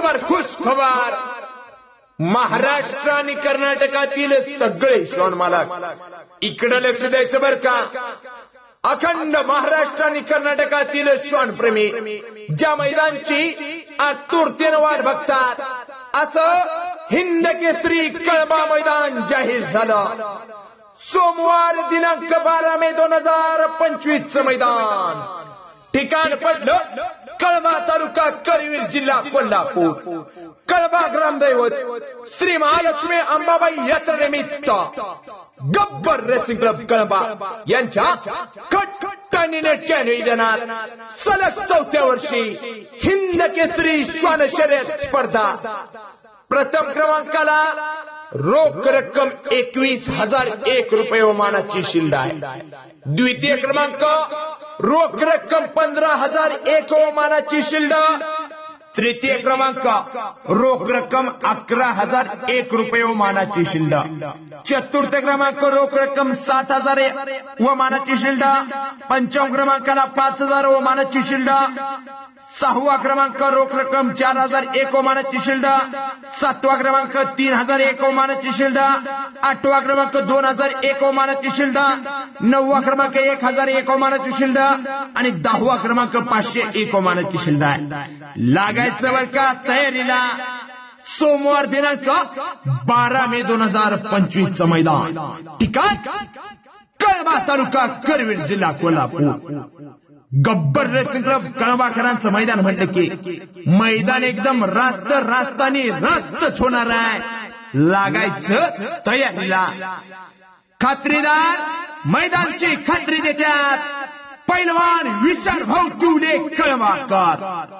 खबर खुश खबर. महाराष्ट्र आणि कर्नाटकातील सगळे श्रवण मालक इकडे लक्ष द्यायचं बर का? अखंड महाराष्ट्र आणि कर्नाटकातील श्वानप्रेमी ज्या मैदानची आतुरतेनं वाट बघतात असं हिंद केसरी कळबा मैदान जाहीर झालं. सोमवार दिनांक बारा मे दोन हजार पंचवीस मैदान. ठिकाण पडलं. कळबा तालुका करवीर जिल्हा कोल्हापूर. कळबा ग्रामदैवत श्री महालक्ष्मी अंबाबाई यात्रेनिमित्त गब्बर रेसिंग क्लब कळबा यांच्या खटखटाने नेटक्या नियोजनात सलग चौथ्या वर्षी हिंद केसरी श्वान शर्यत स्पर्धा. प्रथम क्रमांकाला रोख रक्कम एकवीस हज़ार एक रुपये मानाची शिल्ड आहे द्वितीय क्रमांक रोख रक्कम पंधरा हज़ार एक मानाची शिल्ड तृतीय क्रमांक रोख रक्कम अकरा हजार एक रुपये व मानाची शिल्ड. चतुर्थ क्रमांक रोख रक्कम सात हजार व मानाची शिल्डा. पंचम क्रमांकाला पाच हजार व मानाची शिल्ड. सहावा क्रमांक रोख रक्कम चार हजार एक व मानाची शिल्ड. सातवा क्रमांक तीन हजार एक व मानाची शिल्डा. आठवा क्रमांक दोन हजार एक व मानाची शिल्डा. नववा क्रमांक एक हजार एक व मानाची शिल्ड. आणि दहावा क्रमांक पाचशे एक व मानाची शिल्डा आहे. लागायचं बर का तयारीला? सोमवार दिनांक बारा मे दोन हजार पंचवीसचं मैदान. ठिकाण कळबा तालुका करवीर जिल्हा कोल्हापूर. गब्बर रेसिंग क्लब मैदान म्हटलं की मैदान एकदम रास्त रास्त आणि होणार आहे. लागायचं तयारीला. खात्रीदार मैदानची खात्री देतात. पैलवान विशाल भाऊ किवडे कळवाकर.